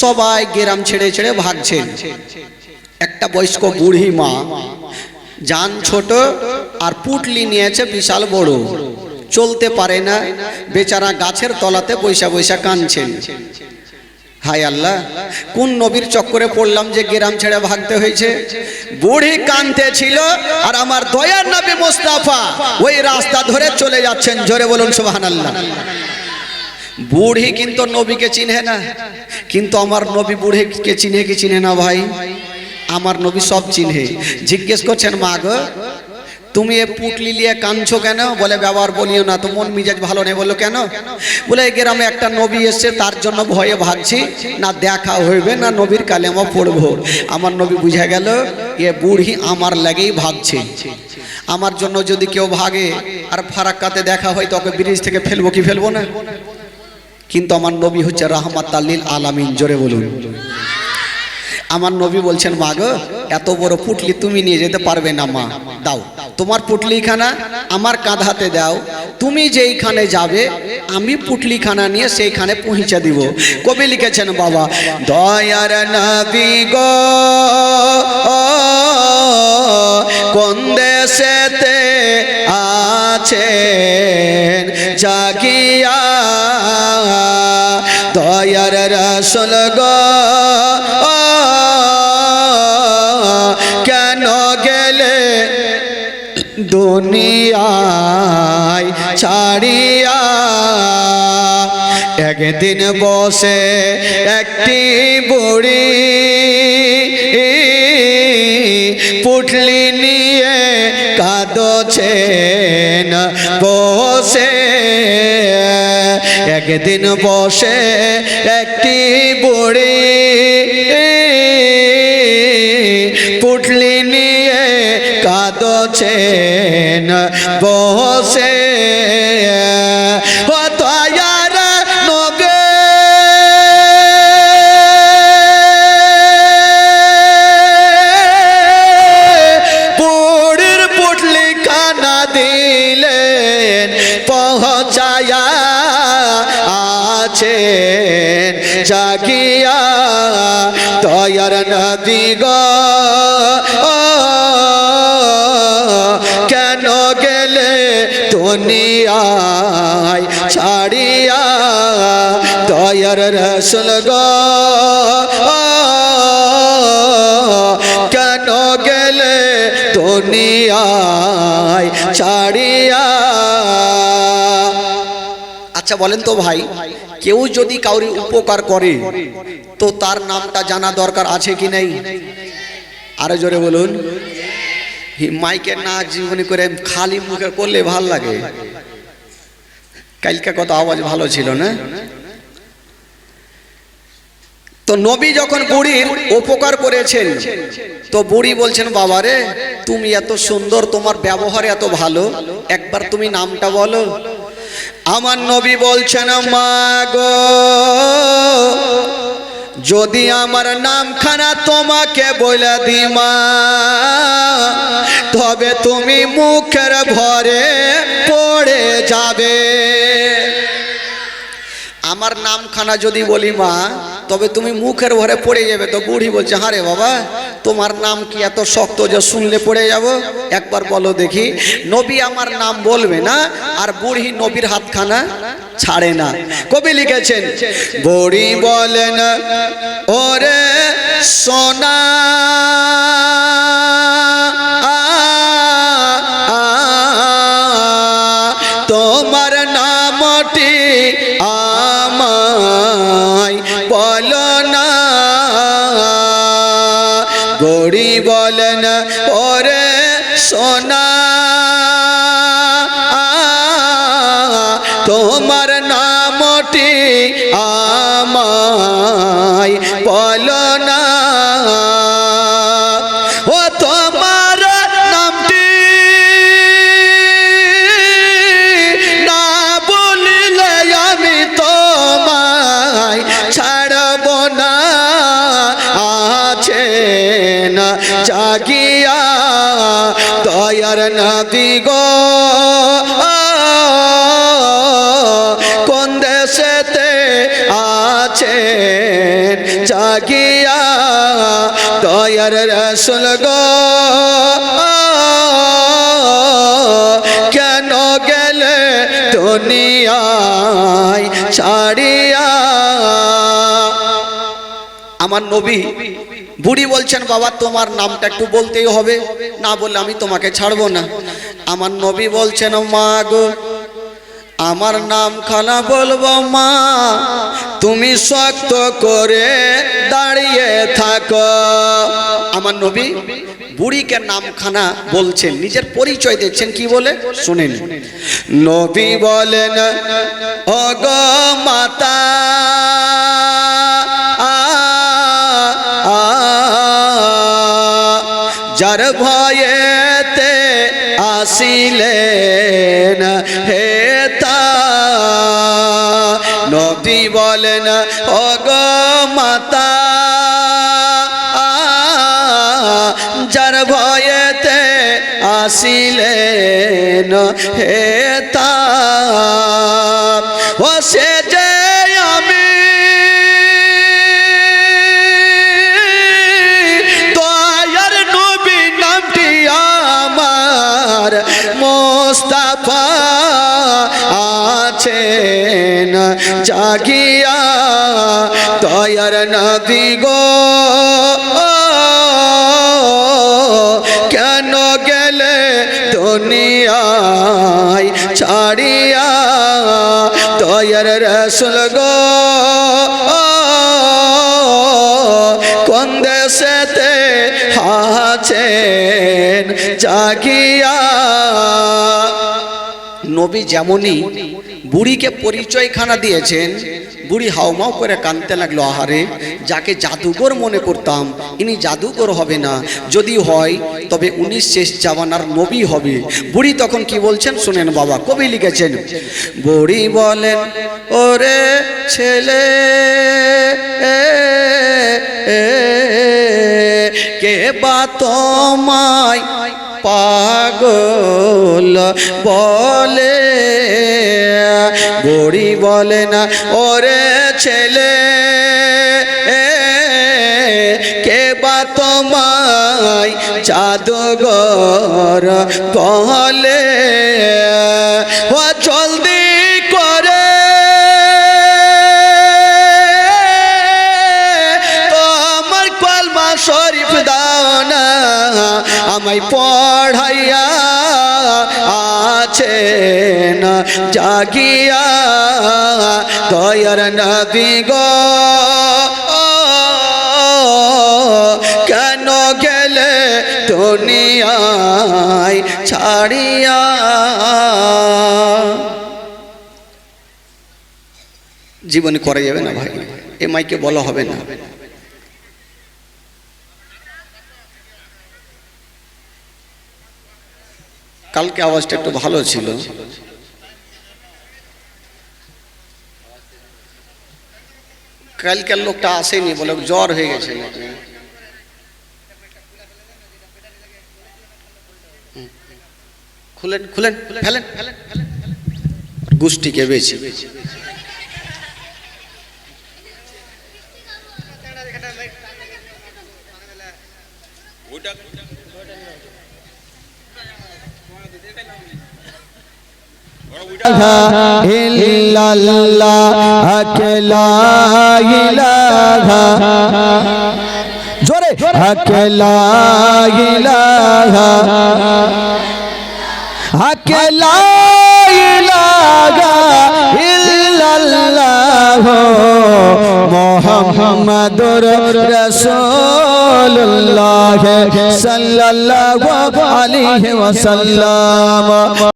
সবাই গ্রাম ছেড়ে ছেড়ে ভাগছেন একটা বয়স্ক বুড়ি মা, যান ছোট আর পুটলি নিয়েছে বিশাল বড়। চলতে পারে না, বেচারা গাছের তলাতে বৈশা বৈশা কাঁদছেন। হাই আল্লাহ, কোন নবীর চক্করে পড়লাম যে গ্রাম ছেড়ে ভাগতে হয়েছে? বুড়ি কানতে ছিল আর আমার দয়ার নবী মোস্তাফা ওই রাস্তা ধরে চলে যাচ্ছেন। জোরে বলুন সুবহান আল্লাহ বুড়ি কিন্তু নবীকে চিনে না। কিন্তু আমার নবী বুড়িকে চিনে কি চিনে না ভাই? আমার নবী সব চিনে। জিজ্ঞেস করছেন, মা গো, তুমি এ পুটলি নিয়ে কাঁদছো কেন? বলে, ব্যবহার বলিও না, তো মন মিজাজ ভালো নেই। বলল, কেন? বলে গ্রামে একটা নবী এসছে, তার জন্য ভয়ে ভাবছি, না দেখা হইবে, না নবীর কালেমা পড়ব। আমার নবী বুঝে গেল, এ বুড়ি আমার লাগেই ভাবছে। আমার জন্য যদি কেউ ভাগে, আর ফারাক্কাতে দেখা হয় তোকে ব্রিজ থেকে ফেলব কি ফেলব না? কিন্তু আমার নবী হচ্ছে রাহমাত আল্লিল আলামিন, জোরে বলুন। আমার নবী বলছেন মা গো এত বড় পুটলি তুমি নিয়ে যেতে পারবে না, মা। দাও। তোমার পুটলিখানা আমার কাঁধাতে দাও। তুমি যেইখানে যাবে, আমি পুটলিখানা নিয়ে সেইখানে পৌঁছে দিব। কবি লিখেছেন, বাবা, দয়ার নবী গো, কোন দেশেতে আছেন? জাগিয়া, দয়ার রসল গো দুনিয়ায় ছাড়িয়া একদিন বসে একটি বুড়ি পুটলি নিয়ে কাঁদছেন। বসে একদিন বসে একটি বুড়ি পুটলি নিয়ে কাঁদছেন বসে জাগিয়া তয়ার নদী গো। দুনিয়ায় ছাড়িয়া দয়ার রসল গো। কেন গেলে দুনিয়ায় ছাড়িয়া? আচ্ছা বলেন তো ভাই, কেউ যদি কাউরি উপকার করে, তো তার নামটা জানা দরকার আছে কি নেই? আরও জোরে বলুন। হি, মাইকের না জীবনী করে খালি মুখে করলে ভালো লাগে। কালকে কত আওয়াজ ভালো ছিল না? তো নবী যখন বুড়ির উপকার করেছেন তো বুড়ি বলছেন বাবারে তুমি এত সুন্দর তোমার ব্যবহার এত ভালো। একবার তুমি নামটা বলো। আমার নবী বলছেন মা গো যদি আমার নামখানা তোমাকে বলে দিমা তবে তুমি মুখের ভরে পড়ে যাবে। আমার নামখানা যদি বলি মা, তবে তুমি মুখের ভরে পড়ে যাবে। তো বুড়ি বলছে হারে বাবা, তোমার নাম কি এত শক্ত যে শুনলে পড়ে যাব? একবার বলো দেখি। নবী আমার নাম বলবে না, আর বুড়ি নবীর হাতখানা ছাড়ে না। কবি লিখেছেন, বুড়ি বলেন, ওরে সোনা বলেন ওরে সোনা তোমার দয়ার নবী গো, কোন দেশেতে আছেন জাগিয়া? দয়ার রসুল গো, কেন গেলে দুনিয়ায় ছাড়িয়া? আমার নবী বুড়ি বলছেন, বাবা, তোমার নামটা একটু বলতেই হবে। না বললে আমি তোমাকে ছাড়বো না। আমার নবী বলছেন, মা গো, আমার নাম খানা বলব, মা, তুমি শক্ত করে দাঁড়িয়ে থাকো। আমার নবী বুড়িকে নামখানা বলছেন, নিজের পরিচয় দিচ্ছেন, কি বলে? শুনেন। নবী বলেন ও গো মাতা যার ভয়েতে আসিলেন হে নবী বলেন ও গো মাতা যার ভয়েতে আসিলেন হে তা। জাগিয়া দয়ার নবী গো। কেন গেলে দুনিয়ায় ছাড়িয়া দয়ার রসুল গো? কোন আছেন জাগিয়া নবী যেমনই বুড়িকে পরিচয়খানা দিয়েছেন, বুড়ি হাওমাও করে কানতে লাগল, আহারে, যাকে জাদুঘর মনে করতাম, ইনি জাদুঘর হবে না। যদি হয়, তবে উনি শেষ জামানার নবী হবে। বুড়ি তখন কি বলছেন, শুনেন বাবা, কবি লিখেছেন, বুড়ি বলেন, ওরে ছেলে কে বা তোমায় পাগল বলে গড়ি বলে না। ওরে ছেলে কে বা তোমায় জাদুঘর বলে জাগিয়া দয়ার নবী গো কেন গেলে দুনিয়ায় ছাড়িয়া? জীবনে করা যাবে না ভাই, এ মাইকে বলা হবে না। কালকে আওয়াজটা একটু ভালো ছিল। কালকের লোকটা আসেনি বলে জ্বর হয়ে গেছে নাকি হুম। খুলেন খুলেন ফেলেন ফেলেন ফেলেন গোষ্ঠীকে বেশি ইল্লাল্লাহ আকলা ইলাহা জোরে আকলা ইলাহা। আকলা ইলাহা ইল্লাল্লাহ। মুহাম্মাদুর রাসূলুল্লাহ সাল্লাল্লাহু আলাইহি ওয়াসাল্লাম।